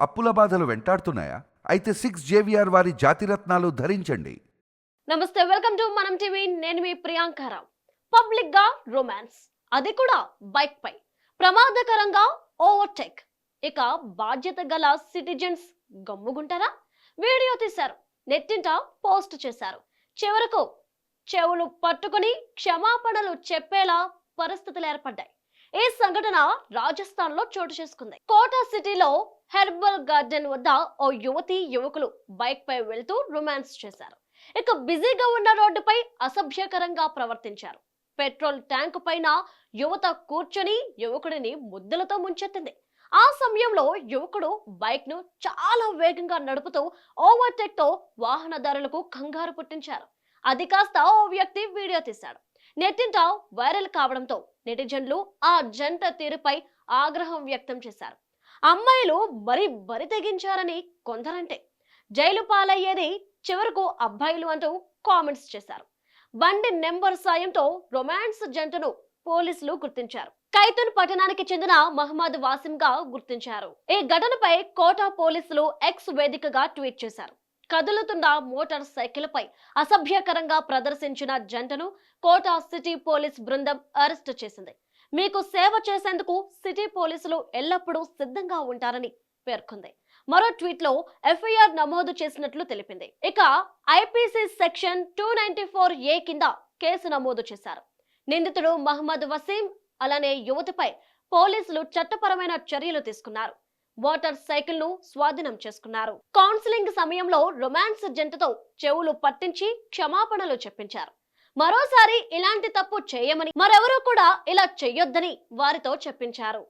అప్పుల బాధలు వెంటాడుతున్నాయా? అయితే సిక్స్ జేవిఆర్ వారి జాతిరత్నాలు ధరించండి. నమస్తే వెల్కమ్ టు మనం టీవీ. నేను మీ ప్రియాంకారావు పబ్లిక్గా రొమాన్స్ అది కూడా బైక్ పై. ప్రమాదకరంగా ఓవర్టేక్ ఇక బాధ్యత గల సిటిజన్స్ గమ్ముగుంటారా? వీడియో తీశారు. నెట్టింట పోస్ట్ చేశారు. చివరకు చెవులు పట్టుకుని క్షమాపణలు చెప్పేలా పరిస్థితులు ఏర్పడ్డాయి. ఈ సంఘటన రాజస్థాన్లో చోటు చేసుకుంది. కోటా సిటీలో హెర్బల్ గార్డెన్ వద్ద ఓ యువతి యువకులు బైక్ పై వెళ్తూ రొమాన్స్ చేశారు. ఇక బిజీగా ఉన్న రోడ్డుపై అసభ్యకరంగా ప్రవర్తించారు. పెట్రోల్ ట్యాంక్ పైన యువత కూర్చొని యువకుడిని ముద్దులతో ముంచెత్తింది. ఆ సమయంలో యువకుడు బైక్ను చాలా వేగంగా నడుపుతూ ఓవర్టేక్తో వాహనదారులకు కంగారు పుట్టించారు. అది కాస్త ఓ వ్యక్తి వీడియో తీశాడు. నెట్టింట వైరల్ కావడంతో నెటిజన్లు ఆ జంట తీరుపై ఆగ్రహం వ్యక్తం చేశారు. అమ్మాయిలు మరి బరి తెగించారని కొందరంటే. జైలు పాలయ్యేది చివరకు అబ్బాయిలు అంటూ కామెంట్స్ చేశారు. బండి నెంబర్ సాయంతో రొమాన్స్ జంటను పోలీసులు గుర్తించారు. కైతున్ పట్టణానికి చెందిన మహమ్మద్ వాసిం గా గుర్తించారు. ఈ ఘటనపై కోటా పోలీసులు ఎక్స్ వేదికగా ట్వీట్ చేశారు. కదులుతున్న మోటార్ సైకిల్ పై అసభ్యకరంగా ప్రదర్శించిన జంటను కోటా సిటీ పోలీస్ బృందం అరెస్టు చేసింది. మీకు సేవ చేసేందుకు సిటీ పోలీసులు ఎల్లప్పుడూ సిద్ధంగా ఉంటారని పేర్కొంది. మరో ట్వీట్లో ఎఫ్ఐఆర్ నమోదు చేసినట్లు తెలిపింది. ఇక IPC section two ninety four A కింద కేసు నమోదు చేశారు. నిందితుడు మహమ్మద్ వసీం అలానే యువతిపై పోలీసులు చట్టపరమైన చర్యలు తీసుకున్నారు. మోటార్ సైకిల్ను స్వాధీనం చేసుకున్నారు. కౌన్సిలింగ్ సమయంలో రొమాన్స్ జంటతో చెవులు పట్టించి క్షమాపణలు చెప్పించారు. మరోసారి ఇలాంటి తప్పు చేయమని మరెవరూ కూడా ఇలా చెయ్యొద్దని వారితో చెప్పించారు.